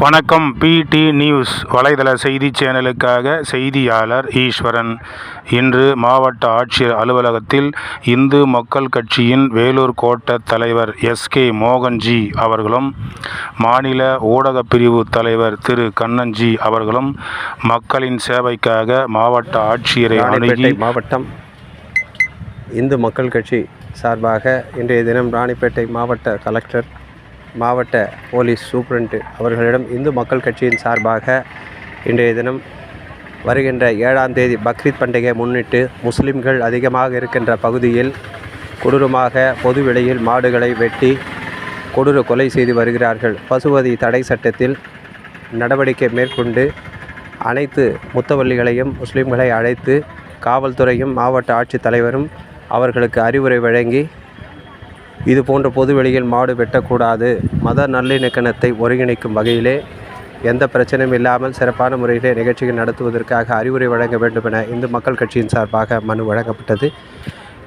வணக்கம் பிடி நியூஸ் வலைதள செய்தி சேனலுக்காக செய்தியாளர் ஈஸ்வரன். இன்று மாவட்ட ஆட்சியர் அலுவலகத்தில் இந்து மக்கள் கட்சியின் வேலூர் கோட்ட தலைவர் எஸ்கே மோகன்ஜி அவர்களும் மாநில ஊடகப் பிரிவு தலைவர் திரு கண்ணன்ஜி அவர்களும் மக்களின் சேவைக்காக மாவட்ட ஆட்சியரை அணுகி மாவட்டம் இந்து மக்கள் கட்சி சார்பாக இன்றைய தினம் ராணிப்பேட்டை மாவட்ட கலெக்டர் மாவட்ட போலீஸ் சூப்பரண்ட் அவர்களிடம் இந்து மக்கள் கட்சியின் சார்பாக இன்றைய தினம் வருகின்ற ஏழாம் தேதி பக்ரீத் பண்டிகையை முன்னிட்டு முஸ்லிம்கள் அதிகமாக இருக்கின்ற பகுதியில் கொடூரமாக பொது வெளியில் மாடுகளை வெட்டி கொடூர கொலை செய்து வருகிறார்கள். பசுவதி தடை சட்டத்தில் நடவடிக்கை மேற்கொண்டு அனைத்து முத்தவல்லிகளையும் முஸ்லிம்களை அழைத்து காவல்துறையும் மாவட்ட ஆட்சித்தலைவரும் அவர்களுக்கு அறிவுரை வழங்கி இது போன்ற பொது வெளியில் மாடு வெட்டக்கூடாது. மத நல்லிணக்கணத்தை ஒருங்கிணைக்கும் வகையிலே எந்த பிரச்சனையும் இல்லாமல் சிறப்பான முறையிலே நிகழ்ச்சிகள் நடத்துவதற்காக அறிவுரை வழங்க வேண்டும் என இந்து மக்கள் கட்சியின் சார்பாக மனு வழங்கப்பட்டது.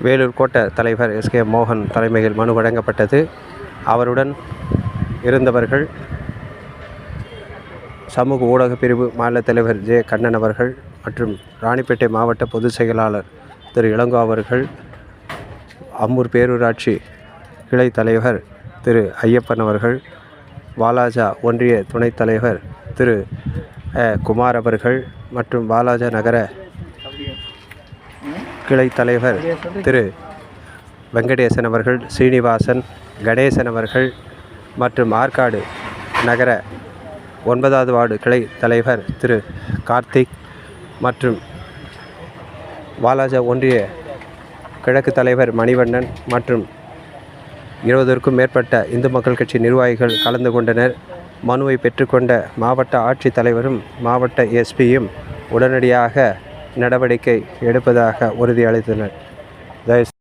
வேலூர் கோட்ட தலைவர் எஸ். கே. மோகன் தலைமையில் மனு வழங்கப்பட்டது. அவருடன் இருந்தவர்கள் சமூக ஊடக பிரிவு மாநில தலைவர் ஜே. கண்ணன் அவர்கள் மற்றும் ராணிப்பேட்டை மாவட்ட பொதுச் செயலாளர் திரு. இளங்கோ அவர்கள் அம்மூர் பேரூராட்சி கிளை தலைவர் திரு ஐயப்பன் அவர்கள் வாலாஜா ஒன்றிய துணைத் தலைவர் திரு குமார் அவர்கள் மற்றும் வாலாஜா நகர கிளை தலைவர் திரு வெங்கடேசன் அவர்கள் ஸ்ரீனிவாசன் கணேசன் அவர்கள் மற்றும் ஆற்காடு நகர ஒன்பதாவது வார்டு கிளை தலைவர் திரு கார்த்திக் மற்றும் வாலாஜா ஒன்றிய கிழக்கு தலைவர் மணிவண்ணன் மற்றும் இருபதற்கும் மேற்பட்ட இந்து மக்கள் கட்சி நிர்வாகிகள் கலந்து கொண்டனர். மனுவை பெற்றுக்கொண்ட மாவட்ட ஆட்சித்தலைவரும் மாவட்ட எஸ்பியும் உடனடியாக நடவடிக்கை எடுப்பதாக உறுதியளித்தனர். தயவு